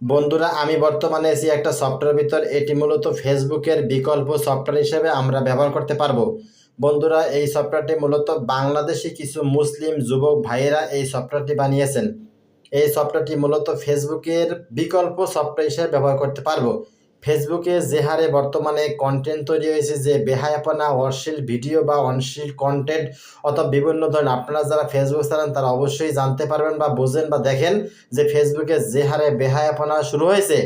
বন্ধুরা, আমি বর্তমানে এসি একটা সফটওয়্যার ভিতর। এটি মূলত ফেসবুকের বিকল্প সফটওয়্যার হিসেবে আমরা ব্যবহার করতে পারব। বন্ধুরা, এই সফটওয়্যারটি মূলত বাংলাদেশি কিছু মুসলিম যুবক ভাইয়েরা এই সফটওয়্যারটি বানিয়েছেন। এই সফটওয়্যারটি মূলত ফেসবুকের বিকল্প সফটওয়্যার হিসেবে ব্যবহার করতে পারব। ফেসবুকে যে হারে বর্তমানে কন্টেন্ট তৈরি হয়েছে যে বেহায়াপনা, অশ্লীল ভিডিও বা অশ্লীল কন্টেন্ট অথবা বিভিন্ন ধরনের, আপনারা যারা ফেসবুক চালান তারা অবশ্যই জানতে পারবেন বা বোঝেন বা দেখেন যে ফেসবুকে যে হারে বেহায়াপনা শুরু হয়েছে।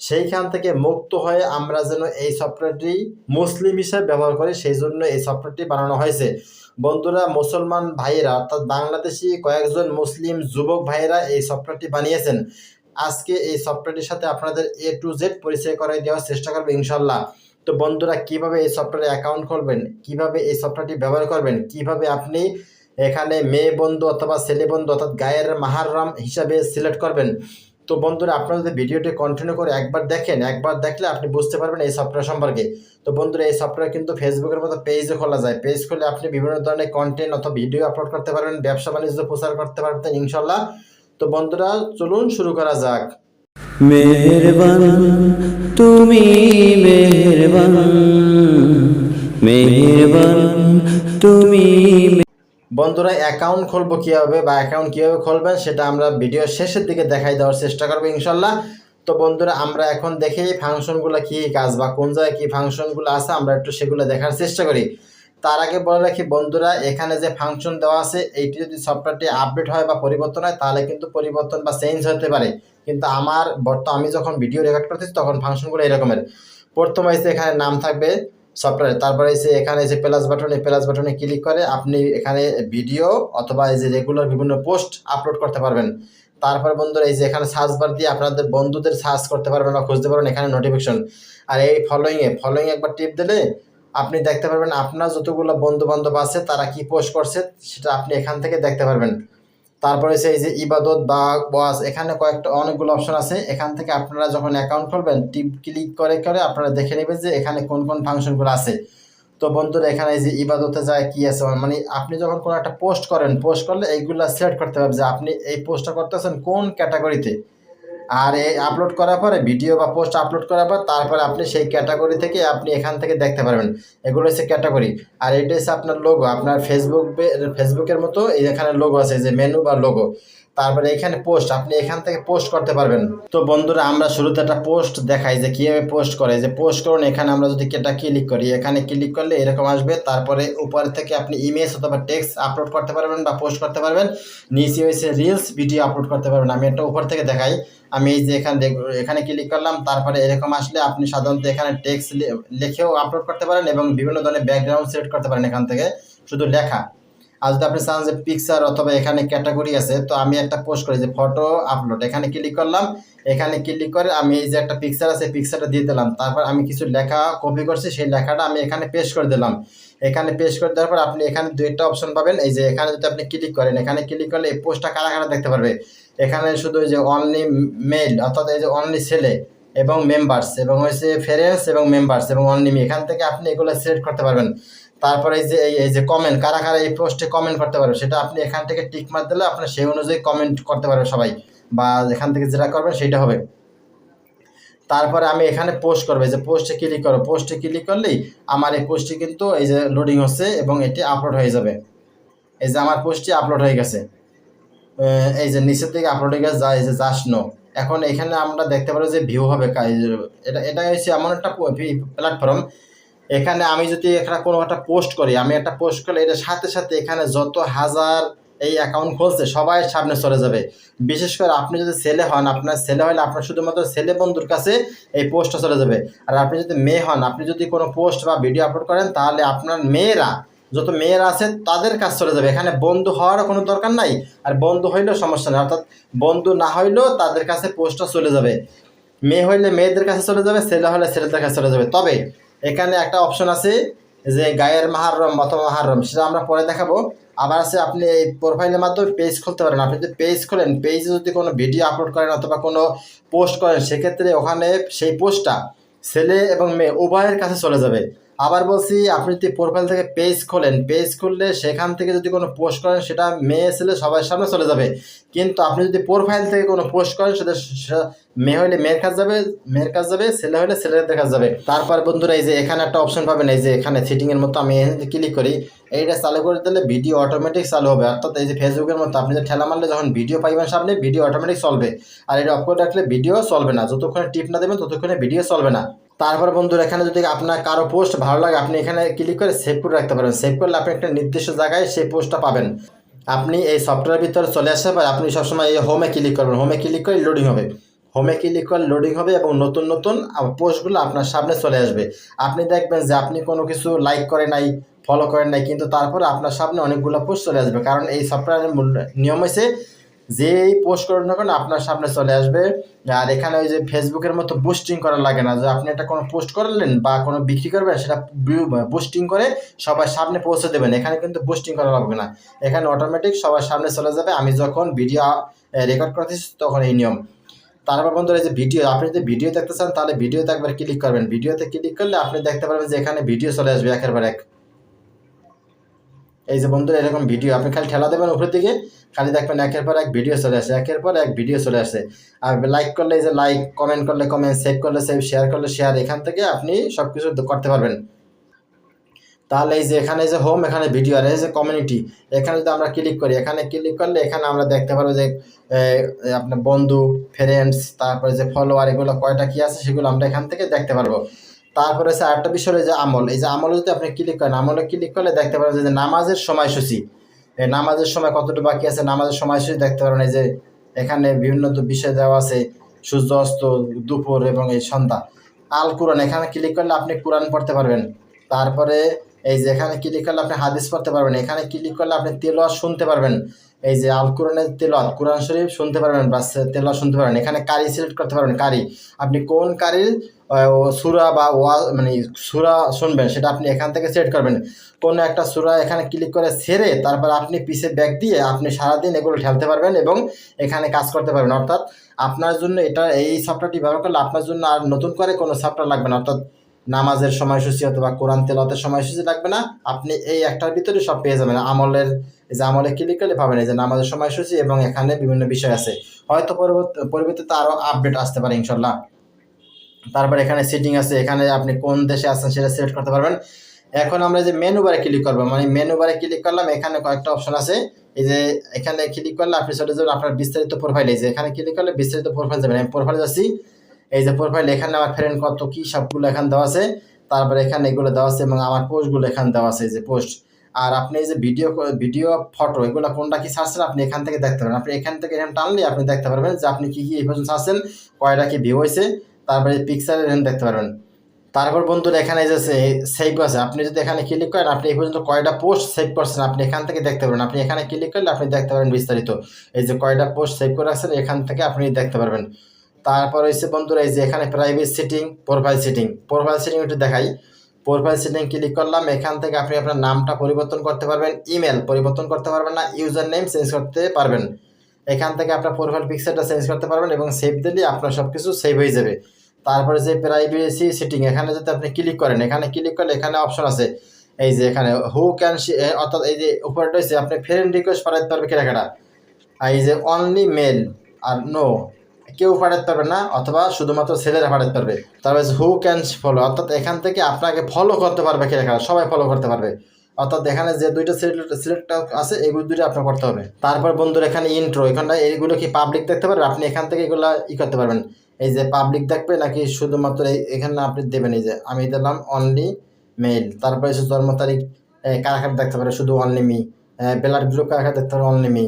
সেইখান থেকে মুক্ত হয়ে আমরা যেন এই সফটওয়্যারটি মুসলিম হিসেবে ব্যবহার করি, সেই জন্য এই সফটওয়্যারটি বানানো হয়েছে। বন্ধুরা, মুসলমান ভাইয়েরা অর্থাৎ বাংলাদেশি কয়েকজন মুসলিম যুবক ভাইয়েরা এই সফটওয়্যারটি বানিয়েছেন। আজকে এই সফটওয়্যারটির সাথে আপনাদের এ টু জেড পরিচয় করাই দেওয়ার চেষ্টা করব ইনশাল্লাহ। তো বন্ধুরা, কীভাবে এই সফটওয়্যারে অ্যাকাউন্ট খুলবেন? কীভাবে এই সফটওয়্যারটি ব্যবহার করবেন? কীভাবে আপনি এখানে মেয়ে বন্ধু অথবা ছেলে বন্ধু অর্থাৎ গায়ের মাহারাম হিসাবে সিলেক্ট করবেন? তো বন্ধুরা, আপনারা যদি ভিডিওটি কন্টিনিউ করে একবার দেখেন, একবার দেখলে আপনি বুঝতে পারবেন এই সফটওয়্যার সম্পর্কে। তো বন্ধুরা, এই সফটওয়্যার কিন্তু ফেসবুকের মতো পেজও খোলা যায়। পেজ খুলে আপনি বিভিন্ন ধরনের কন্টেন্ট অথবা ভিডিও আপলোড করতে পারবেন, ব্যবসা বাণিজ্য প্রচার করতে পারবেন ইনশাল্লাহ। তো বন্ধুরা চলুন শুরু করা যাক। মেহরবান তুমি মেহরবান। মেহরবান তুমি বন্ধুরা অ্যাকাউন্ট খুলবো কীভাবে বা অ্যাকাউন্ট কীভাবে খুলবেন সেটা আমরা ভিডিও শেষের দিকে দেখাই দেওয়ার চেষ্টা করব ইনশাল্লাহ। তো বন্ধুরা আমরা এখন দেখি ফাংশনগুলো কী কাজ বা কোন জায়গায় কী ফাংশনগুলো আছে আমরা একটু সেগুলো দেখার চেষ্টা করি। তার আগে বলে রাখি, বন্ধুরা, এখানে যে ফাংশন দেওয়া আছে, এইটি যদি সফটওয়্যারটি আপডেট হয় বা পরিবর্তন হয়, তাহলে কিন্তু পরিবর্তন বা চেঞ্জ হতে পারে। কিন্তু আমার বর্ত, আমি যখন ভিডিও রেকর্ড করতেছি, তখন ফাংশনগুলো এরকমের। প্রথম এসে এখানে নাম থাকবে সফটওয়্যার তারপরে এসে এখানে যে প্লাস বাটনে প্লাস বাটনে ক্লিক করে আপনি এখানে ভিডিও অথবা এই যে রেগুলার বিভিন্ন পোস্ট আপলোড করতে পারবেন। তারপর বন্ধুরা, এই যে এখানে সার্চ বার দিয়ে আপনাদের বন্ধুদের সার্চ করতে পারবেন বা খুঁজতে পারবেন এখানে নোটিফিকেশন আর এই ফলোয়িংয়ে ফলোয়িং একবার টিপ দিলে আপনি দেখতে পারবেন আপনার যতগুলো বন্ধু বান্ধব আছে, তারা কি পোস্ট করছে, সেটা আপনি এখান থেকে দেখতে পারবেন। তারপরে সেই যে ইবাদত বা ওয়াজ, এখানে কয়েকটা অনেকগুলো অপশন আছে। এখান থেকে আপনারা যখন অ্যাকাউন্ট খুলবেন, টিপ ক্লিক করে করে আপনারা দেখে নেবেন যে এখানে কোন কোন ফাংশনগুলো আছে। তো বন্ধুরা, এখানে এই যে ইবাদতে যায় কি আছে মানে আপনি যখন কোনো একটা পোস্ট করেন পোস্ট করলে এইগুলো সিলেক্ট করতে হবে যে আপনি এই পোস্টটা করতেছেন কোন ক্যাটাগরিতে আর এই আপলোড করার পরে ভিডিও বা পোস্ট আপলোড করার পর তারপরে আপনি সেই ক্যাটাগরি থেকে আপনি এখান থেকে দেখতে পারবেন। এগুলো হচ্ছে ক্যাটাগরি আর এটা হচ্ছে আপনার লোগো আপনার ফেসবুক ফেসবুকের মতো এখানে লোগো আছে যে মেনু বা লোগো তারপরে এখানে পোস্ট আপনি এখান থেকে পোস্ট করতে পারবেন। তো বন্ধুরা, আমরা শুরুতে একটা পোস্ট দেখাই যে কীভাবে পোস্ট করে। যে পোস্ট করুন, এখানে আমরা যদি এটা ক্লিক করি, এখানে ক্লিক করলে এরকম আসবে। তারপরে উপরে থেকে আপনি ইমেজ অথবা টেক্সট আপলোড করতে পারবেন বা পোস্ট করতে পারবেন। নিচে হয়েছে রিলস ভিডিও আপলোড করতে পারবেন। আমি একটা উপর থেকে দেখাই। আমি এই যে এখানে এখানে ক্লিক করলাম। তারপরে এরকম আসলে আপনি সাধারণত এখানে টেক্সট লিখেও আপলোড করতে পারেন এবং বিভিন্ন ধরনের ব্যাকগ্রাউন্ড সিলেক্ট করতে পারেন এখান থেকে। শুধু লেখা। আর যদি আপনি চান যে পিকচার অথবা এখানে ক্যাটাগরি আছে, তো আমি একটা পোস্ট করি যে ফটো আপলোড এখানে ক্লিক করলাম, এখানে ক্লিক করে আমি এই যে একটা পিকচার আছে পিকচারটা দিয়ে দিলাম। তারপর আমি কিছু লেখা কপি করছি, সেই লেখাটা আমি এখানে পেস্ট করে দিলাম। এখানে পেস্ট করে দেওয়ার পর আপনি এখানে দুইটা অপশন পাবেন। এই যে এখানে যদি আপনি ক্লিক করেন, এখানে ক্লিক করলে এই পোস্টটা কারা কারা দেখতে পারবে? এখানে শুধু এই যে অনলি মেল অর্থাৎ এই যে অনলি ছেলে এবং মেম্বার্স এবং হচ্ছে ফেরেন্স এবং মেম্বার্স এবং অনলি এখান থেকে আপনি এগুলো সিলেক্ট করতে পারবেন। তারপরে এই যে, এই- যে কমেন্ট কারা কারা এই পোস্টে কমেন্ট করতে পারবে, সেটা আপনি এখান থেকে টিক মার দিলে আপনি সেই অনুযায়ী কমেন্ট করতে পারবে সবাই, বা এখান থেকে যেটা করবেন সেটা হবে। তারপরে আমি এখানে পোস্ট করব যে পোস্টে ক্লিক করো পোস্টে ক্লিক করলেই আমার এই পোস্টটি কিন্তু এই যে লোডিং হচ্ছে এবং এটি আপলোড হয়ে যাবে। এই যে আমার পোস্টটি আপলোড হয়ে গেছে। এই যে নিচের দিকে আপলোড হয়ে গেছে, যা, এই যে জাস্ট নো এখন এখানে আমরা দেখতে পারো যে ভিউ হবে এটা এটা হচ্ছে এমন একটা প্ল্যাটফর্ম এখানে আমি যদি এখানে কোনো একটা পোস্ট করি, আমি একটা পোস্ট করলে এটা সাথে সাথে এখানে যত হাজার এই অ্যাকাউন্ট খুলছে, সবাই সামনে চলে যাবে। বিশেষ করে আপনি যদি ছেলে হন, আপনার ছেলে হলে আপনার শুধুমাত্র ছেলে বন্ধুর কাছে এই পোস্টটা চলে যাবে। আর আপনি যদি মেয়ে হন, আপনি যদি কোনো পোস্ট বা ভিডিও আপলোড করেন, তাহলে আপনার মেয়েরা, যত মেয়েরা আছে তাদের কাছে চলে যাবে। এখানে বন্ধু হওয়ারও কোনো দরকার নাই। আর বন্ধু হইলেও সমস্যা নেই। অর্থাৎ বন্ধু না হইলেও তাদের কাছে পোস্টটা চলে যাবে। মেয়ে হইলে মেয়েদের কাছে চলে যাবে, ছেলে হলে ছেলেদের কাছে চলে যাবে। তবে এখানে একটা অপশন আছে যে গায়ের মাহারম অথবা মাহারম, সেটা আমরা পরে দেখাবো। আবার আছে আপনি এই প্রোফাইলের মাধ্যমে পেজ খুলতে পারেন। আপনি যদি পেজ খোলেন পেজে যদি কোনো ভিডিও আপলোড করেন অথবা কোনো পোস্ট করেন, সেক্ষেত্রে ওখানে সেই পোস্টটা ছেলে এবং মেয়ে উভয়ের কাছে চলে যাবে। আবার বলছি, আপনি যদি প্রোফাইল থেকে পেজ খোলেন পেজ খুললে সেখান থেকে যদি কোনো পোস্ট করেন, সেটা মেয়ে ছেলে সবার সামনে চলে যাবে। কিন্তু আপনি যদি প্রোফাইল থেকে কোনো পোস্ট করেন, সেটা মেয়ে হলে মেয়ের কাজ যাবে, মেয়ের কাছে যাবে, ছেলে হলে ছেলেদের কাছে যাবে। তারপর বন্ধুরা, এই যে এখানে একটা অপশন পাবেন, এই যে এখানে সিটিংয়ের মতো আমি ক্লিক করি। এইটা চালু করে দিলে ভিডিও অটোমেটিক চালু হবে। অর্থাৎ এই যে ফেসবুকের মতো আপনি যে ঠেলা মারলে, যখন ভিডিও পাইবেন সামনে ভিডিও অটোমেটিক চলবে। আর এটা অফ করে রাখলে ভিডিও চলবে না। যতক্ষণে টিপ না দেবেন, ততক্ষণে ভিডিও চলবে না। তারপর বন্ধুরা, এখানে যদি আপনার কারও পোস্ট ভালো লাগে, আপনি এখানে ক্লিক করে সেভ করে রাখতে পারবেন। সেভ করলে আপনি একটা নির্দিষ্ট জায়গায় সেই পোস্টটা পাবেন। আপনি এই সফটওয়্যার ভিতরে চলে আসার পর আপনি সবসময় এই হোমে ক্লিক করবেন। হোমে ক্লিক করে লোডিং হবে। হোমে ক্লিক করলে লোডিং হবে এবং নতুন নতুন পোস্টগুলো আপনার সামনে চলে আসবে। আপনি দেখবেন যে আপনি কোনো কিছু লাইক করে নাই ফলো করেন নাই, কিন্তু তারপর আপনার সামনে অনেকগুলো পোস্ট চলে আসবে। কারণ এই সফটওয়্যারের মূল- নিয়ম হয়েছে যেই পোস্ট করুন না আপনার সামনে চলে আসবে। আর এখানে ওই যে ফেসবুকের মতো বুস্টিং করা লাগে না। যে আপনি একটা কোনো পোস্ট করলেন বা কোনো বিক্রি করবেন, সেটা বুস্টিং করে সবার সামনে পৌঁছে দেবেন। এখানে কিন্তু বুস্টিং করা লাগবে না। এখানে অটোমেটিক সবার সামনে চলে যাবে। আমি যখন ভিডিও রেকর্ড করতেছি, তখন এই নিয়ম। তারপর বন্ধুরা যে ভিডিও আপনি যদি ভিডিও দেখতে চান, তাহলে ভিডিওতে একবার ক্লিক করবেন। ভিডিওতে ক্লিক করলে আপনি দেখতে পারবেন যে এখানে ভিডিও চলে আসবে একের পর এক। এই যে বন্ধুরা, এরকম ভিডিও, আপনি খালি ঠেলা দেবেন উপরের দিকে, খালি দেখবেন একের পর এক ভিডিও চলে আসে, একের পর এক ভিডিও চলে আসে। আর লাইক করলে যে লাইক কমেন্ট করলে কমেন্ট সেভ করলে সেভ শেয়ার করলে শেয়ার এখান থেকে আপনি সব কিছু করতে পারবেন। তাহলে এই যে এখানে যে হোম এখানে ভিডিও আর এই যে কমিউনিটি এখানে যদি আমরা ক্লিক করি, এখানে ক্লিক করলে এখানে আমরা দেখতে পারব যে আপনার বন্ধু ফ্রেন্ডস তারপরে যে ফলোয়ার এগুলো কয়টা কি আছে, সেগুলো আমরা এখান থেকে দেখতে পারব। তারপরে হচ্ছে আরেকটা বিষয় যে আমল। এই যে আমলে যদি আপনি ক্লিক করেন, আমলে ক্লিক করলে দেখতে পারেন যে নামাজের সময়সূচি। নামাজের সময় কতটুকু বাকি আছে? নামাজের সময়সূচি দেখতে পারেন এই যে এখানে বিভিন্ন তো বিষয় দেওয়া আছে, সূর্য, অস্ত, দুপুর এবং এই সন্ধ্যা। আল কোরআন, এখানে ক্লিক করলে আপনি কোরআন পড়তে পারবেন। তারপরে এই যে এখানে ক্লিক করলে আপনি হাদিস পড়তে পারবেন। এখানে ক্লিক করলে আপনি তেলোয়াত শুনতে পারবেন। এই যে আল কোরআনের তেলোয়াত কোরআন শরীফ শুনতে পারবেন বা তেলোয়াত শুনতে পারবেন। এখানে কারি সিলেক্ট করতে পারবেন, কারি। আপনি কোন কারির সুরা বা ওয়া মানে সুরা শুনবেন সেটা আপনি এখান থেকে সিলেক্ট করবেন। কোনো একটা সুরা এখানে ক্লিক করে সেরে তারপর আপনি পিসে ব্যাগ দিয়ে আপনি সারাদিন এগুলো ঠেলতে পারবেন এবং এখানে কাজ করতে পারবেন। অর্থাৎ আপনার জন্য এটা, এই সফটওয়্যারটি ব্যবহার করলে আপনার জন্য আর নতুন করে কোনো সফটওয়্যার লাগবে না। অর্থাৎ নামাজের সময়সূচি অথবা কোরআন তেলাতের সময়সূচি লাগবে না। আপনি এই একটার ভিতরে সব পেয়ে যাবেন। আমলের এই যে আমলে ক্লিক করলে পাবেন। এই যে নামাজের সময়সূচি এবং এখানে বিভিন্ন বিষয় আছে। হয়তো পরবর্তী, পরবর্তীতে আরও আপডেট আসতে পারে ইনশাল্লাহ তারপর এখানে সিটিং আছে। এখানে আপনি কোন দেশে আছেন সেটা সিলেক্ট করতে পারবেন। এখন আমরা যে মেনু বারে ক্লিক করব মানে মেনু বারে ক্লিক করলাম, এখানে কয়েকটা অপশন আছে। এই যে এখানে ক্লিক করলে আপনি চলে যাবেন আপনার বিস্তারিত প্রোফাইল এই যে এখানে ক্লিক করলে বিস্তারিত প্রোফাইল যাবেন। আমি প্রোফাইল যাচ্ছি। এই যে প্রোফাইল এখানে আমার ফ্রেন্ড কত কী সবগুলো এখানে দেওয়া আছে। তারপরে এখানে এগুলো দেওয়া আছে এবং আমার পোস্টগুলো এখানে দেওয়া আছে। এই যে পোস্ট আর আপনি এই যে ভিডিও ভিডিও ফটো এগুলো কোনটা কি ছাড়ছেন আপনি এখান থেকে দেখতে পারেন আপনি এখান থেকে এখানে টানলে আপনি দেখতে পারবেন যে আপনি কী কী এই পর্যন্ত ছাড়ছেন, কয়টা কি ভিউ হয়েছে, তারপরে পিকচার এখানে দেখতে পারবেন। তারপর বন্ধুরা, এখানে যে সেভ আছে, আপনি যদি এখানে ক্লিক করেন, আপনি এই পর্যন্ত কয়টা পোস্ট সেভ করছেন আপনি এখান থেকে দেখতে পারবেন। আপনি এখানে ক্লিক করলে আপনি দেখতে পারেন বিস্তারিত। এই যে কয়টা পোস্ট সেভ করে রাখছেন, এখান থেকে আপনি দেখতে পারবেন। তারপর হচ্ছে বন্ধুরা, এই যে এখানে private setting profile setting profile setting একটু দেখাই। প্রোফাইল সেটিং ক্লিক করলাম, এখান থেকে আপনি আপনার নামটা পরিবর্তন করতে পারবেন, ইমেল পরিবর্তন করতে পারবেন না, ইউজার নেম চেঞ্জ করতে পারবেন। এখান থেকে আপনার প্রোফাইল পিকচারটা চেঞ্জ করতে পারবেন এবং সেভ দিলে আপনার সব কিছু সেভ হয়ে যাবে। তারপরে যে প্রাইভেসি সেটিং এখানে যদি আপনি ক্লিক করেন, এখানে ক্লিক করলে এখানে অপশন আছে। এই যে এখানে হু ক্যান অর্থাৎ এই যে উপরটা হচ্ছে আপনি ফ্রেন্ড রিকোয়েস্ট পাঠাতে পারবে কেনাকাটা। এই যে অনলি মেল আর নো কেউ পাঠাতে পারবে না, অথবা শুধুমাত্র ছেলেরা পাঠাতে পারবে। তারপরে হু ক্যান ফলো অর্থাৎ এখান থেকে আপনাকে ফলো করতে পারবে কেনাকাটা সবাই ফলো করতে পারবে। অর্থাৎ এখানে যে দুইটা সিলেক্ট সিলেক্ট আছে এগুলো দুইটা আপনার করতে হবে। তারপর বন্ধুরা, এখানে ইন্ট্রো এখানটা এইগুলো কি পাবলিক দেখতে পারবে? আপনি এখান থেকে এগুলো ই করতে পারবেন। এই যে পাবলিক দেখবে, নাকি শুধুমাত্র এই এখানে আপনি দেবেন? এই যে আমি দিলাম অনলি মেল তারপরে এসে জন্ম তারিখ কারাকার দেখতে পারে শুধু অনলি মি ব্লাড গ্রুপ কারাকার দেখতে পারে অনলি মি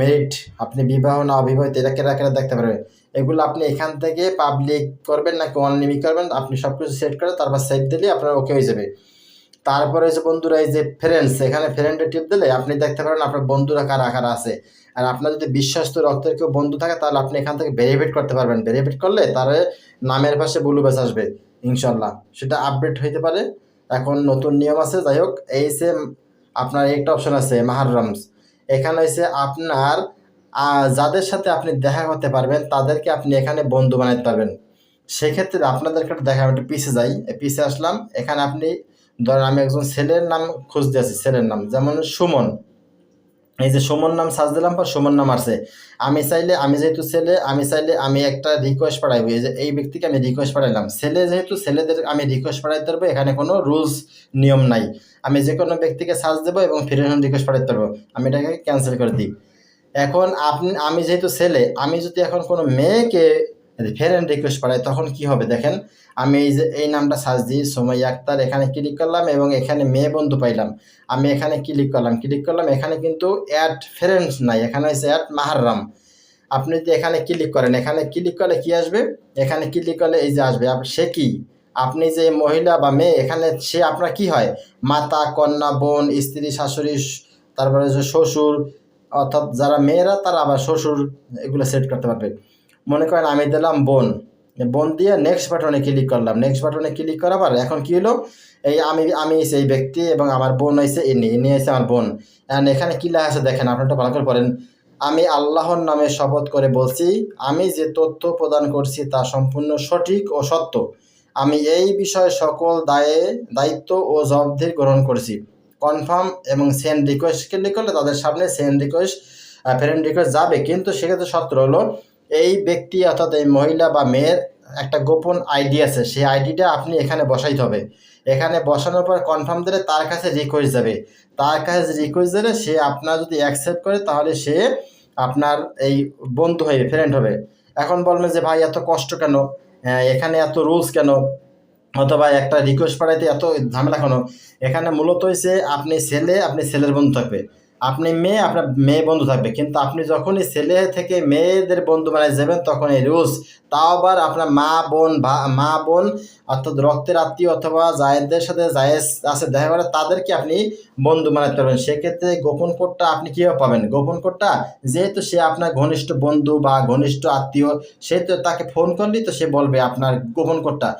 মেরিট আপনি বিবাহ না অবিবাহিত, এটা কেরা কেরা দেখতে পারবে? এগুলো আপনি এখান থেকে পাবলিক করবেন নাকি অনলিমি করবেন, আপনি সব কিছু সেট করে তারপর সেভ দিলে আপনার ওকে হয়ে যাবে। তারপরে যে বন্ধুরা, এই যে ফ্রেন্ডস এখানে ফ্রেন্ডে টিপ দিলে আপনি দেখতে পারেন আপনার বন্ধুরা কারা কারা আছে। আর আপনার যদি বিশ্বাস্ত রক্তের কেউ বন্ধু থাকে, তাহলে আপনি এখান থেকে ভেরিফিট করতে পারবেন। ভেরিফিট করলে তার নামের পাশে ব্লু ব্যাচ আসবে ইনশাল্লাহ সেটা আপডেট হইতে পারে। এখন নতুন নিয়ম আছে, যাই হোক, এই যে আপনার একটা অপশন আছে মাহারমস এখানে হচ্ছে আপনার যাদের সাথে আপনি দেখা করতে পারবেন, তাদেরকে আপনি এখানে বন্ধু বানাতে পারবেন। সেক্ষেত্রে আপনাদেরকে দেখা একটু পিছিয়ে যাই। পিছিয়ে আসলাম, এখানে আপনি ধরেন আমি একজন ছেলের নাম খুঁজতে আছি, ছেলের নাম। যেমন সুমন। এই যে সুমন নাম সার্চ দিলাম, পর সুমন নাম আসছে। আমি চাইলে, আমি যেহেতু ছেলে, আমি চাইলে আমি একটা রিকোয়েস্ট পাঠাইবো। এই যে এই ব্যক্তিকে আমি রিকোয়েস্ট পাঠাইলাম। ছেলে যেহেতু, ছেলেদের আমি রিকোয়েস্ট পাঠাইতে পারব, এখানে কোনো রুলস নিয়ম নাই। আমি যে কোনো ব্যক্তিকে সার্চ দেবো এবং ফিরে রিকোয়েস্ট পাঠাইতে পারব। আমি এটাকে ক্যান্সেল করে দিই। এখন আপনি, আমি যেহেতু ছেলে, আমি যদি এখন কোনো মেয়েকে ফ্রেন্ড রিকোয়েস্ট পাঠাই, তখন কি হবে? দেখেন, আমি এই যে, এই নামটা সার্চ দিই সময় আক্তার, এখানে ক্লিক করলাম এবং এখানে মেয়ে বন্ধু পাইলাম। আমি এখানে ক্লিক করলাম ক্লিক করলাম, এখানে কিন্তু অ্যাড ফ্রেন্ডস নাই, এখানে হচ্ছে অ্যাড মাহারাম। আপনি যদি এখানে ক্লিক করেন, এখানে ক্লিক করলে কি আসবে? এখানে ক্লিক করলে এই যে আসবে সে কি? আপনি যে মহিলা বা মেয়ে, এখানে সে আপনার কি হয়? মাতা, কন্যা, বোন, স্ত্রী, শাশুড়ি, তারপরে শ্বশুর অর্থাৎ যারা মেয়েরা, তারা আবার শ্বশুর এগুলো সেট করতে পারবে। মনে করেন আমি দিলাম বোন। বোন দিয়ে নেক্সট বাটনে ক্লিক করলাম। নেক্সট বাটনে ক্লিক করার পর এখন কি হলো? এই আমি আমি সেই ব্যক্তি এবং আমার বোন হয়েছে ইনি ইনি হয়েছে আমার বোন। অ্যান্ড এখানে কি লেখা আছে দেখেন আপনারটা ভালো করে পড়েন। আমি আল্লাহর নামে শপথ করে বলছি, আমি যে তথ্য প্রদান করছি তা সম্পূর্ণ সঠিক ও সত্য। আমি এই বিষয়ে সকল দায়ে, দায়িত্ব ও জবাবদিহি গ্রহণ করেছি। কনফার্ম এবং সেন্ড রিকোয়েস্ট ক্লিক করলে তাদের সামনে সেন্ড রিকোয়েস্ট ফ্রেন্ড রিকোয়েস্ট যাবে। কিন্তু সেক্ষেত্রে শর্ত হলো, এই ব্যক্তি অর্থাৎ এই মহিলা বা মেয়ের একটা গোপন আইডি আছে। সেই আইডিটা আপনি এখানে বসাইতে হবে। এখানে বসানোর পর কনফার্ম দিলে তার কাছে রিকোয়েস্ট যাবে। তার কাছে রিকোয়েস্ট দিলে সে আপনার যদি অ্যাকসেপ্ট করে, তাহলে সে আপনার এই বন্ধু হয়ে ফ্রেন্ড হবে। এখন বলবেন যে, ভাই, এত কষ্ট কেন? এখানে এত রুলস কেন? অথবা একটা রিকোয়েস্ট পাঠাইতে এত ঝামেলা কেন? এখানে মূলত হয়েছে আপনি ছেলে, আপনি ছেলের বন্ধু থাকবে। আপনি মেয়ে, আপনার মেয়ে বন্ধু থাকবে। কিন্তু আপনি যখনই ছেলে থেকে মেয়েদের বন্ধু বানায় যাবেন, তখন এই রুলস তাও আবার আপনার মা, বোন মা, বোন, অর্থাৎ রক্তের আত্মীয় অথবা জায়েদদের সাথে জায়েজ আছে, দেখা করে তাদেরকে আপনি বন্ধু বানাতে পারবেন। সেক্ষেত্রে গোপন কোডটা আপনি কীভাবে পাবেন? গোপন কোডটা, যেহেতু সে আপনার ঘনিষ্ঠ বন্ধু বা ঘনিষ্ঠ আত্মীয়, সে তো তাকে ফোন করলেই তো সে বলবে আপনার গোপন কোডটা।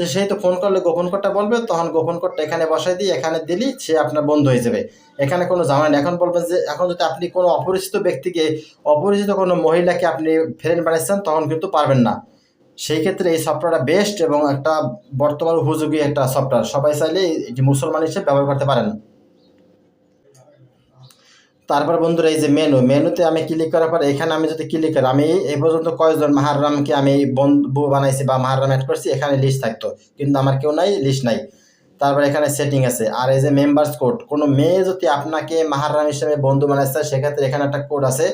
তো সেই তো ফোন করলে গোপন কোডটা বলবে, তখন গোপন কোডটা এখানে বসাই দিয়ে এখানে দিলেই সে আপনার বন্ধ হয়ে যাবে। এখানে কোনো ঝামেলা এখন বলবেন যে, এখন যদি আপনি কোনো অপরিচিত ব্যক্তিকে, অপরিচিত কোনো মহিলাকে আপনি ফ্রেন্ড বানিয়েছেন তখন কিন্তু পারবেন না। সেই ক্ষেত্রে এই সফটওয়্যারটা বেস্ট এবং একটা বর্তমান উপযোগী একটা সফটওয়্যার সবাই চাইলে এটি মুসলমান হিসেবে ব্যবহার করতে পারেন। তারপর বন্ধুরা, এই যে মেনু মেনুতে আমি ক্লিক করার পর এখানে আমি যদি ক্লিক করি, আমি এই পর্যন্ত কয়েকজন মাহারামকে আমি বন্ধু বানাইছি বা মাহারাম অ্যাড করছি, এখানে লিস্ট থাকতো। কিন্তু আমার কেউ নাই লিস্ট নাই। তারপর এখানে সেটিং আছে। আর এই যে মেম্বার্স কোড কোনো মেয়ে যদি আপনাকে মাহারাম হিসেবে বন্ধু বানাইছে, সেক্ষেত্রে এখানে একটা কোড আছে।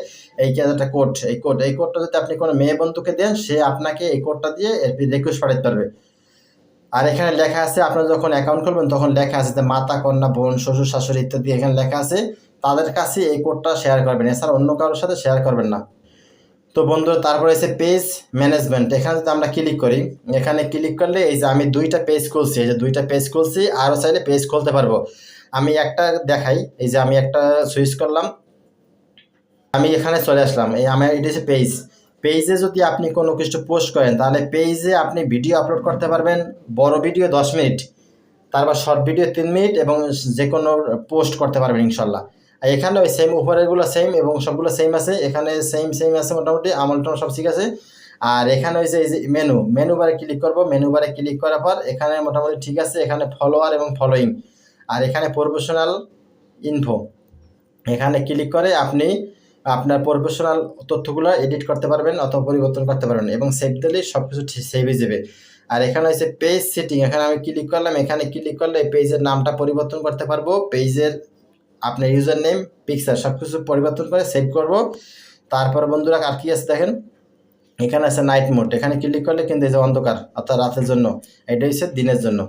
এই একটা কোড এই কোড এই কোডটা যদি আপনি কোনো মেয়ে বন্ধুকে দেন, সে আপনাকে এই কোডটা দিয়ে রিকোয়েস্ট পাঠাতে পারবে। আর এখানে লেখা আছে, আপনার যখন অ্যাকাউন্ট খুলবেন, তখন লেখা আছে যে মাতা, কন্যা, বোন, শ্বশুর, শাশুড়ি ইত্যাদি এখানে লেখা আছে। তাদের কাছে এই কোডটা শেয়ার করবেন। এছাড়া অন্য কারোর সাথে শেয়ার করবেন না। তো বন্ধুরা তারপরে এসে পেজ ম্যানেজমেন্ট এখানে যদি আমরা ক্লিক করি, এখানে ক্লিক করলে এই যে আমি দুইটা পেজ খুলছি, এই যে দুইটা পেজ খুলছি আরও চাইলে পেজ খুলতে পারব। আমি একটা দেখাই, এই যে আমি একটা সুইচ করলাম। আমি এখানে চলে আসলাম। এই আমার, এটা হচ্ছে পেজ পেজে যদি আপনি কোনো কিছু পোস্ট করেন, তাহলে পেজে আপনি ভিডিও আপলোড করতে পারবেন। বড় ভিডিও দশ মিনিট, তারপর শর্ট ভিডিও তিন মিনিট এবং যে কোনো পোস্ট করতে পারবেন ইনশাল্লাহ। আর এখানে ওই সেম উপরেরগুলো সেম এবং সবগুলো সেম আছে। এখানে সেম সেম আছে মোটামুটি, আমল টমল সব ঠিক আছে। আর এখানে ওই যে এই যে মেনু মেনু বারে ক্লিক করব। মেনু বারে ক্লিক করার পর এখানে মোটামুটি ঠিক আছে, এখানে ফলোয়ার এবং ফলোয়িং আর এখানে প্রফেশনাল ইনফো এখানে ক্লিক করে আপনি আপনার প্রফেশনাল তথ্যগুলো এডিট করতে পারবেন অথবা পরিবর্তন করতে পারবেন এবং সেভ দিলেই সব কিছু সেভ হয়ে যাবে। আর এখানে হচ্ছে পেজ সেটিং এখানে আমি ক্লিক করলাম, এখানে ক্লিক করলে পেজের নামটা পরিবর্তন করতে পারব। পেজের আপনার ইউজার নেম পিকচার সব কিছু পরিবর্তন করে সেভ করব। তারপর বন্ধুরা আর কি আছে দেখেন? এখানে আছে নাইট মোড এখানে ক্লিক করলে কিন্তু এই যে অন্ধকার, অর্থাৎ রাতের জন্য, এটা হচ্ছে দিনের জন্য।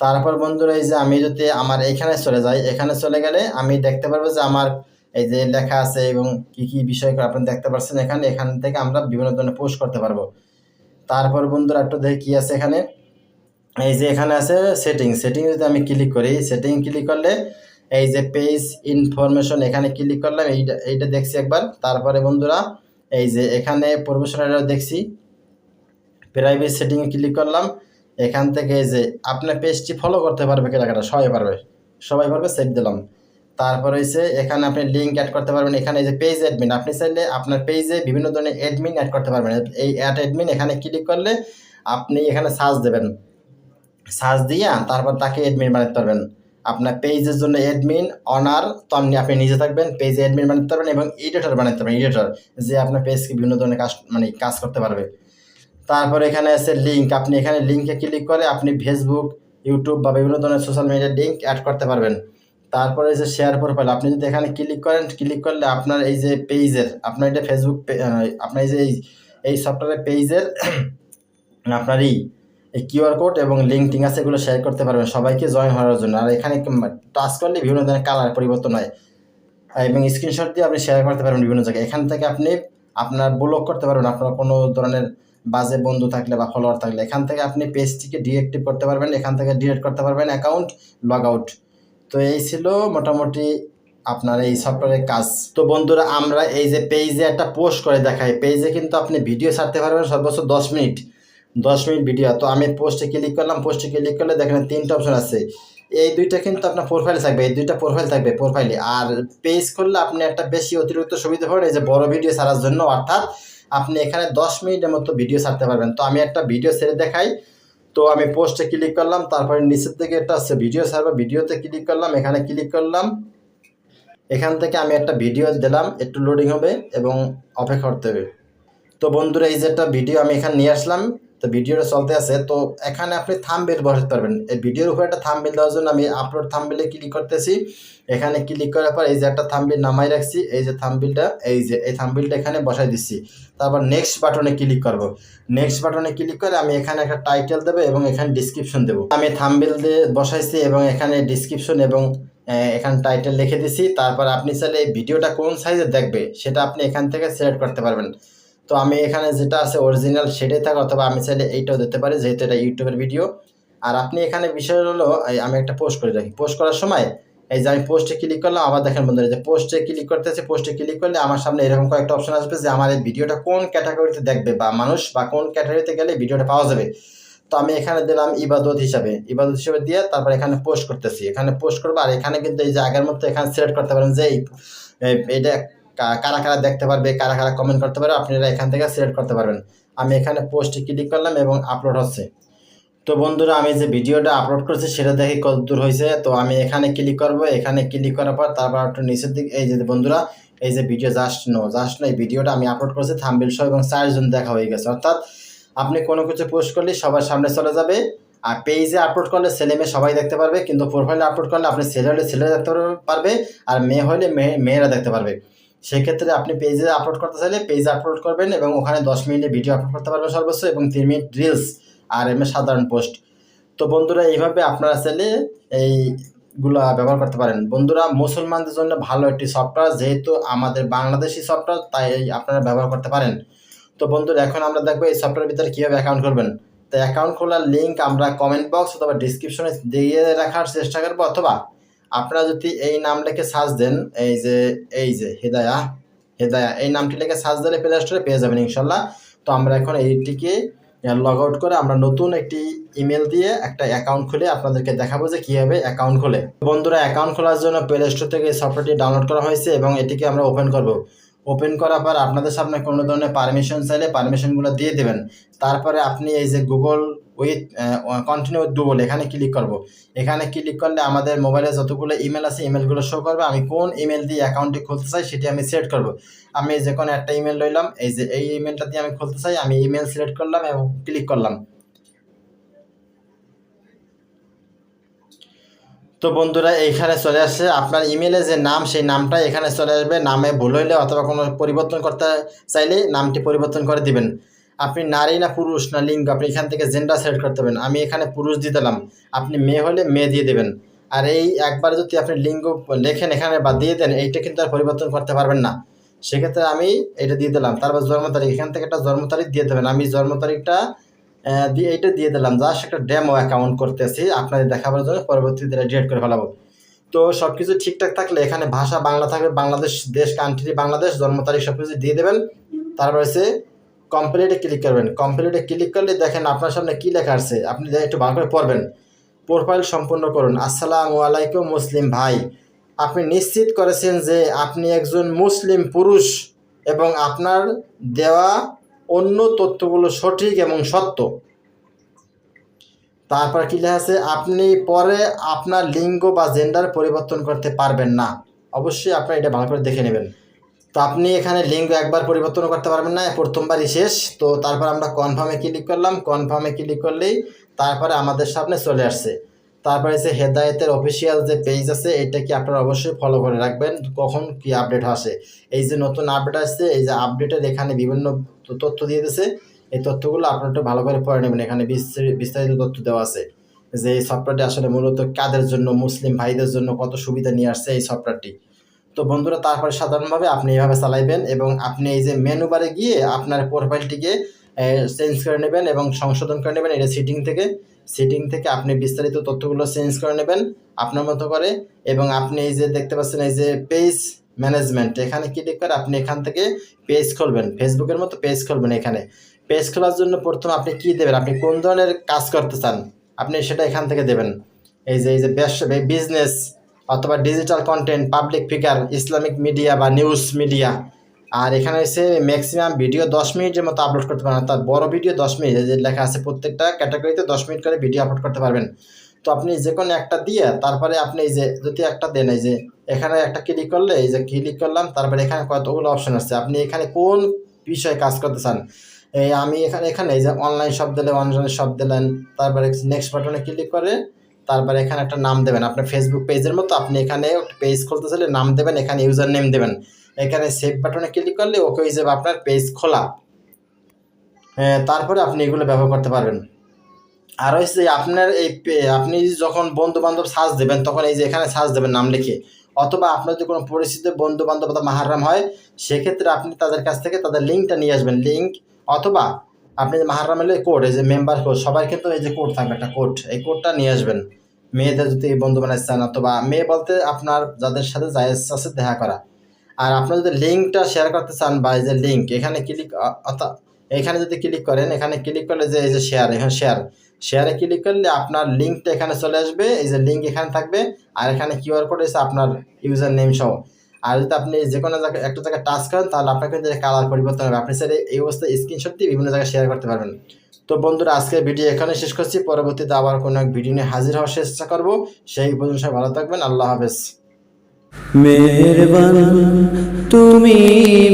তারপর বন্ধুরা এই যে আমি যদি আমার এখানে চলে যাই, এখানে চলে গেলে আমি দেখতে পারব যে আমার এই যে লেখা আছে এবং কি কি বিষয় আপনি দেখতে পাচ্ছেন এখানে, এখান থেকে আমরা বিভিন্ন ধরনের পোস্ট করতে পারব। তারপর বন্ধুরা একটু দেখি কী আছে এখানে। এই যে এখানে আছে সেটিং সেটিং যদি আমি ক্লিক করি সেটিং ক্লিক করলে এই যে পেজ ইনফরমেশন এখানে ক্লিক করলাম, এইটা এইটা দেখছি একবার। তারপরে বন্ধুরা এই যে এখানে প্রফেশনাল দেখছি। প্রাইভেট সেটিংয়ে ক্লিক করলাম। এখান থেকে যে আপনার পেজটি ফলো করতে পারবে কেনাকাটা সবাই পারবে। সবাই পারবে সেভ দিলাম। তারপর হয়েছে এখানে আপনি লিঙ্ক অ্যাড করতে পারবেন। এখানে এই যে পেজ অ্যাডমিন আপনি চাইলে আপনার পেজে বিভিন্ন ধরনের অ্যাডমিন অ্যাড করতে পারবেন। এই অ্যাড অ্যাডমিন এখানে ক্লিক করলে আপনি এখানে সার্চ দেবেন। সার্চ দিয়া তারপর তাকে অ্যাডমিন বানাতে পারবেন। আপনার পেজের জন্য অ্যাডমিন অনার তো আপনি আপনি নিজে থাকবেন পেজে অ্যাডমিন বানাতে পারবেন এবং এডিটর বানাতে পারবেন। এডিটর যে আপনার পেজকে বিভিন্ন ধরনের কাজ মানে কাজ করতে পারবে। তারপর এখানে আছে লিঙ্ক আপনি এখানে লিঙ্কে ক্লিক করে আপনি ফেসবুক ইউটিউব বা বিভিন্ন ধরনের সোশ্যাল মিডিয়ার লিঙ্ক অ্যাড করতে পারবেন। তারপরে যে শেয়ার প্রোফাইল আপনি যদি এখানে ক্লিক করেন ক্লিক করলে আপনার এই যে পেজের আপনার এটা ফেসবুক আপনার এই যে এই এই সফটওয়্যার পেজের আপনার এই এই কিউআর কোড এবং লিঙ্ক টিঙ্ক আছে এগুলো শেয়ার করতে পারবেন, সবাইকে জয়েন হওয়ার জন্য। আর এখানে টাচ করলে বিভিন্ন ধরনের কালার পরিবর্তন হয়। এবং স্ক্রিনশট দিয়ে আপনি শেয়ার করতে পারবেন বিভিন্ন জায়গায়। এখান থেকে আপনি আপনার ব্লক করতে পারবেন, আপনার কোনো ধরনের বাজে বন্ধু থাকলে বা ফলোয়ার থাকলে। এখান থেকে আপনি পেজটিকে ডিএক্টিভ করতে পারবেন, এখান থেকে ডিলিট করতে পারবেন অ্যাকাউন্ট লগ আউট তো এই ছিল মোটামুটি আপনার এই সফটওয়্যারের কাজ। তো বন্ধুরা, আমরা এই যে পেজে একটা পোস্ট করে দেখাই। পেজে কিন্তু আপনি ভিডিও ছাড়তে পারবেন সর্বোচ্চ দশ মিনিট। দশ মিনিট ভিডিও তো আমি পোস্টে ক্লিক করলাম পোস্টে ক্লিক করলে দেখেন তিনটা অপশন আছে। এই দুইটা কিন্তু আপনার প্রোফাইলে থাকবে, এই দুইটা প্রোফাইল থাকবে প্রোফাইলে আর পেজ করলে আপনি একটা বেশি অতিরিক্ত সুবিধা পাবেন, এই যে বড় ভিডিও ছাড়ার জন্য। অর্থাৎ আপনি এখানে দশ মিনিটের মতো ভিডিও ছাড়তে পারবেন। তো আমি একটা ভিডিও ছেড়ে দেখাই। তো আমি পোস্টে ক্লিক করলাম, তারপরে নিচের থেকে একটা আছে ভিডিও সার্ভার ভিডিওতে ক্লিক করলাম, এখানে ক্লিক করলাম। এখান থেকে আমি একটা ভিডিও দিলাম, একটু লোডিং হবে এবং অপেক্ষা করতে হবে। তো বন্ধুরা, এই যে একটা ভিডিও আমি এখানে নিয়ে আসলাম। তো ভিডিওটা চলতে আছে, তো এখানে আপনি থামবেল বসাতে পারবেন। এই ভিডিওর উপরে একটা থামবেল দেওয়ার জন্য আমি আপলোড থামবেলে ক্লিক করতেছি। এখানে ক্লিক করার পর এই যে একটা থামবিল নামাই রাখছি, এই যে থামবিলটা এই যে, এই থামবিলটা এখানে বসাই দিচ্ছি। তারপর নেক্সট বাটনে ক্লিক করব। নেক্সট বাটনে ক্লিক করে আমি এখানে একটা টাইটেল দেবো এবং এখানে ডিসক্রিপশন দেবো। আমি থামবিল দিয়ে বসাইছি এবং এখানে ডিসক্রিপশন এবং এখানে টাইটেল লিখে দিছি। তারপর আপনি চাইলে এই ভিডিওটা কোন সাইজে দেখবে, সেটা আপনি এখান থেকে সিলেক্ট করতে পারবেন। তো আমি এখানে যেটা আছে অরিজিনাল সেটাই থাকে অথবা আমি চাইলে এইটাও দিতে পারি, যেহেতু এটা ইউটিউবের ভিডিও আর আপনি এখানে বিষয় হলো আমি একটা পোস্ট করে রাখি। পোস্ট করার সময়, এই যে আমি পোস্টে ক্লিক করলাম, আবার দেখেন বন্ধুরা যে পোস্টে ক্লিক করতেছে পোস্টে ক্লিক করলে আমার সামনে এরকম কয়েকটা অপশন আসবে যে আমার এই ভিডিওটা কোন ক্যাটাগরিতে দেখবে, বা মানুষ বা কোন ক্যাটাগরিতে গেলে ভিডিওটা পাওয়া যাবে। তো আমি এখানে দিলাম ইবাদত হিসাবে। ইবাদত হিসাবে দিয়ে তারপর এখানে পোস্ট করতেছি। এখানে পোস্ট করব, আর এখানে কিন্তু এই যে আগের মতো এখানে সিলেক্ট করতে পারেন যে কা- কারা কারা দেখতে পারবে, কারা কারা কমেন্ট করতে পারবে, আপনারা এখান থেকে সিলেক্ট করতে পারবেন। আমি এখানে পোস্টে ক্লিক করলাম এবং আপলোড হচ্ছে। তো বন্ধুরা, আমি যে ভিডিওটা আপলোড করছি, সেটা দেখি কত দূর হয়েছে। তো আমি এখানে ক্লিক করব। এখানে ক্লিক করার পর তারপর একটু নিচের দিকে, এই যে বন্ধুরা, এই যে video just no just no এই ভিডিওটা আমি আপলোড করেছি থাম্বিল সহ এবং চারজন দেখা হয়ে গেছে। অর্থাৎ আপনি কোনো কিছু পোস্ট করলে সবার সামনে চলে যাবে। আর পেজে আপলোড করলে ছেলে মেয়ে সবাই দেখতে পারবে, কিন্তু প্রোফাইলে আপলোড করলে আপনি ছেলে হলে ছেলে দেখতে পারবে, আর মেয়ে হলে মেয়ে, মেয়েরা দেখতে পারবে। সেক্ষেত্রে আপনি পেজে আপলোড করতে চাইলে পেজে আপলোড করবেন এবং ওখানে দশ মিনিটে ভিডিও আপলোড করতে পারবেন সর্বোচ্চ এবং তিন মিনিট রিলস আর এমনি সাধারণ পোস্ট তো বন্ধুরা, এইভাবে আপনারা চাইলে এইগুলা ব্যবহার করতে পারেন। বন্ধুরা, মুসলমানদের জন্য ভালো একটি সফটওয়্যার যেহেতু আমাদের বাংলাদেশি সফটওয়্যার তাই আপনারা ব্যবহার করতে পারেন। তো বন্ধুরা, এখন আমরা দেখব এই সফটওয়্যার ভিতরে কীভাবে অ্যাকাউন্ট করবেন তো অ্যাকাউন্ট খোলার লিঙ্ক আমরা কমেন্ট বক্স অথবা ডিসক্রিপশনে দিয়ে রাখার চেষ্টা করব, অথবা আপনারা যদি এই নামটাকে সার্চ দেন, এই যে এই যে হেদায়া হেদায়া, এই নামটি লেখে সার্চ দিলে প্লে স্টোরে পেয়ে যাবেন ইনশাল্লাহ। তো আমরা এখন এইটিকে লগ আউট করে আমরা নতুন একটি ইমেল দিয়ে একটা অ্যাকাউন্ট খুলে আপনাদেরকে দেখাবো যে কীভাবে অ্যাকাউন্ট খোলে। বন্ধুরা অ্যাকাউন্ট খোলার জন্য প্লে স্টোর থেকে সফটওয়্যারটি ডাউনলোড করা হয়েছে এবং এটিকে আমরা ওপেন করব। ওপেন করার পর আপনাদের সামনে কোনো ধরনের পারমিশন চাইলে পারমিশনগুলো দিয়ে দেবেন। তারপরে আপনি এই যে Google with continue with Google এখানে ক্লিক করব। এখানে ক্লিক করলে আমাদের মোবাইলে যতগুলো ইমেল আছে ইমেলগুলো শো করবে। আমি কোন ইমেল দিয়ে অ্যাকাউন্টটি খুলতে চাই, সেটি আমি সিলেক্ট করব। আমি যে কোনো একটা ইমেল লইলাম, এই যে এই ইমেলটা দিয়ে আমি খুলতে চাই, আমি ইমেল সিলেক্ট করলাম এবং ক্লিক করলাম। তো বন্ধুরা, এইখানে চলে আসছে আপনার ইমেলে যে নাম, সেই নামটা এখানে চলে আসবে। নামে ভুল হইলে অথবা কোনো পরিবর্তন করতে চাইলে নামটি পরিবর্তন করে দিবেন। আপনি নারী না পুরুষ না লিঙ্গ, আপনি এখান থেকে জেন্ডার সিলেক্ট করতে পারেন আমি এখানে পুরুষ দিয়ে দিলাম। আপনি মেয়ে হলে মেয়ে দিয়ে দেবেন। আর এই একবার যদি আপনি লিঙ্গ লেখেন, এখানে বা দিয়ে দেন, এইটা কিন্তু আর পরিবর্তন করতে পারবেন না। সেক্ষেত্রে আমি এটা দিয়ে দিলাম। তারপর জন্ম তারিখ, এখান থেকে একটা জন্ম তারিখ দিয়ে দেবেন। আমি জন্ম তারিখটা দিয়ে এইটা দিয়ে দিলাম। জাস্ট একটা ডেমো অ্যাকাউন্ট করতেছি। আপনাদের দেখাবার জন্য পরবর্তীতে ডিলিট করে ফেলাবো। তো সব কিছু ঠিকঠাক থাকলে এখানে ভাষা বাংলা থাকবে। বাংলাদেশ দেশ কান্ট্রি বাংলাদেশ, জন্ম তারিখ সব কিছু দিয়ে দেবেন। তারপর হচ্ছে কমপ্লিটে ক্লিক করবেন। কমপ্লিটে ক্লিক করলে দেখেন আপনার সামনে কী লেখা আছে। আপনি একটু ভালো করে পড়বেন। প্রোফাইল সম্পূর্ণ করুন। আসসালামু আলাইকুম, মুসলিম ভাই। আপনি নিশ্চিত করেছেন যে আপনি একজন মুসলিম পুরুষ এবং আপনার দেওয়া অন্য তথ্যগুলো সঠিক এবং সত্য। তারপর কি লেখা আছে? আপনি পরে আপনার লিঙ্গ বা জেন্ডার পরিবর্তন করতে পারবেন না। অবশ্যই আপনার এটা ভালো করে দেখে নেবেন। তো আপনি এখানে লিঙ্গ একবার পরিবর্তন করতে পারবেন না, প্রথমবারই শেষ। তো তারপর আমরা কনফার্মে ক্লিক করলাম। কনফার্মে ক্লিক করলেই তারপরে আমাদের সামনে চলে আসছে। তারপরে যে হেদায়েতের অফিসিয়াল যে পেজ আছে, এটা কি আপনারা অবশ্যই ফলো করে রাখবেন? কখন কি আপডেট আসে? এই যে নতুন আপডেট আসছে, এই যে আপডেটের এখানে বিভিন্ন তো- তথ্য দিয়ে দিয়েছে এই তথ্যগুলো আপনারা একটু ভালো করে পড়ে নেবেন। এখানে বিস্তারি- বিস্তারিত তথ্য দেওয়া আছে যে এই সফটওয়্যারটি আসলে মূলত কাদের জন্য, মুসলিম ভাইদের জন্য কত সুবিধা নিয়ে আসছে এই সফটওয়্যারটি তো বন্ধুরা, তারপরে সাধারণভাবে আপনি এইভাবে চালাইবেন এবং আপনি এই যে মেনু বারে গিয়ে আপনার প্রোফাইলটিকে চেঞ্জ করে নেবেন এবং সংশোধন করে নেবেন। এটা সিটিং থেকে। সিটিং থেকে আপনি বিস্তারিত তথ্যগুলো চেঞ্জ করে নেবেন আপনার মতো করে। এবং আপনি এই যে দেখতে পাচ্ছেন, এই যে পেজ ম্যানেজমেন্ট এখানে ক্লিক করে আপনি এখান থেকে পেজ খুলবেন। ফেসবুকের মতো পেজ খুলবেন এখানে। পেজ খোলার জন্য প্রথম আপনি কি দেবেন? আপনি কোন ধরনের কাজ করতে চান? আপনি সেটা এখান থেকে দেবেন। এই যে এই যে বিজনেস অথবা digital content public figure Islamic media বা নিউজ মিডিয়া আর এখানে এসে ম্যাক্সিমাম ভিডিও দশ মিনিটের মতো আপলোড করতে পারেন। অর্থাৎ বড় ভিডিও দশ মিনিট যে লেখা আছে প্রত্যেকটা ক্যাটাগরিতে দশ মিনিট করে ভিডিও আপলোড করতে পারবেন। তো আপনি যে কোনো একটা দিয়ে তারপরে আপনি এই যে যদি একটা দেন এই যে এখানে একটা ক্লিক করলে এই যে ক্লিক করলাম তারপরে এখানে কতগুলো অপশন আছে? আপনি এখানে কোন বিষয়ে কাজ করতে চান? এই আমি এখানে এখানে এই যে অনলাইন শপ দিলে অনলাইন শপ দিলেন তারপরে নেক্সট বাটনে ক্লিক করে তারপরে এখানে একটা নাম দেবেন। আপনার ফেসবুক পেজের মতো আপনি এখানে পেজ খুলতে চাইলে নাম দেবেন এখানে ইউজার নেম দেবেন। এখানে সেভ বাটনে ক্লিক করলে ওকে যাবে আপনার পেজ খোলা। হ্যাঁ, তারপরে আপনি এগুলো ব্যবহার করতে পারবেন। আর হচ্ছে আপনার এই আপনি যখন বন্ধু বান্ধব সার্চ দেবেন, তখন এই যে এখানে সার্চ দেবেন নাম লিখে। অথবা আপনার যদি কোনো পরিচিত বন্ধু বান্ধব বা মাহারাম হয়, সেক্ষেত্রে আপনি তাদের কাছ থেকে তাদের লিঙ্কটা নিয়ে আসবেন। লিঙ্ক অথবা আপনি যে মাহারামের কোড এই যে মেম্বার কোড সবার কিন্তু এই যে কোড থাকবে একটা কোড এই কোডটা নিয়ে আসবেন। মেয়েদের যদি বন্ধু বানাতে চান, অথবা মেয়ে বলতে আপনার যাদের সাথে জায়েজ আছে দেখা করা। আর আপনার যদি লিঙ্কটা শেয়ার করতে চান বা এই যে লিঙ্ক এখানে ক্লিক অর্থাৎ এখানে যদি ক্লিক করেন, এখানে ক্লিক করলে যে, এই যে শেয়ার এখানে শেয়ার শেয়ারে ক্লিক করলে আপনার লিঙ্কটা এখানে চলে আসবে। এই যে লিঙ্ক এখানে থাকবে। আর এখানে কিউআর কোড এসে আপনার ইউজার নেম সহ। আর যদি আপনি যে কোনো জায়গায় একটা জায়গায় টাচ করেন, তাহলে আপনার কিন্তু কালার পরিবর্তন হবে। আপনি স্যার এই অবস্থায় স্ক্রিনশট দিয়ে বিভিন্ন জায়গায় শেয়ার করতে পারবেন। তো বন্ধুরা, আজকের ভিডিও এখানে শেষ করছি। পরবর্তীতে আবার কোনো এক ভিডিও নিয়ে হাজির হওয়ার চেষ্টা করব। সেই পর্যন্ত ভালো থাকবেন। আল্লাহ হাফেজ। মেহরবান, তুমি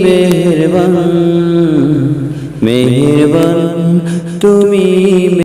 মেহরবান। মেহরবান, তুমি